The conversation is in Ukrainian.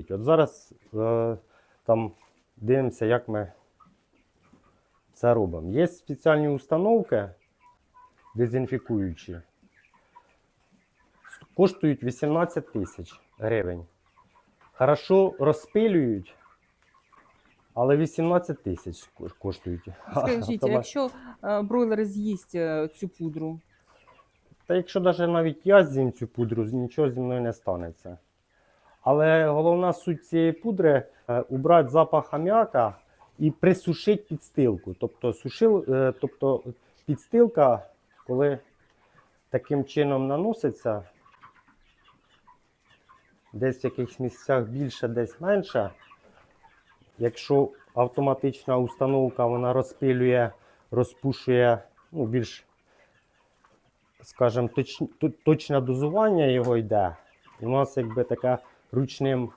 От зараз е, там дивимося, як ми це робимо. Є спеціальні установки дезінфікуючі. Коштують 18 тисяч гривень. Хорошо розпилюють, але 18 тисяч коштують. Скажіть, а якщо е, бройлер з'їсть е, цю пудру, Та якщо навіть навіть я з'їм цю пудру, нічого зі мною не станеться. Але головна суть цієї пудри е, убрати запах аміака і присушити підстилку. Тобто, сушил, е, тобто підстилка, коли таким чином наноситься, десь в якихось місцях більше, десь менше. Якщо автоматична установка вона розпилює, розпушує ну, більш скажімо, точ, точне дозування його йде. У нас якби таке ручним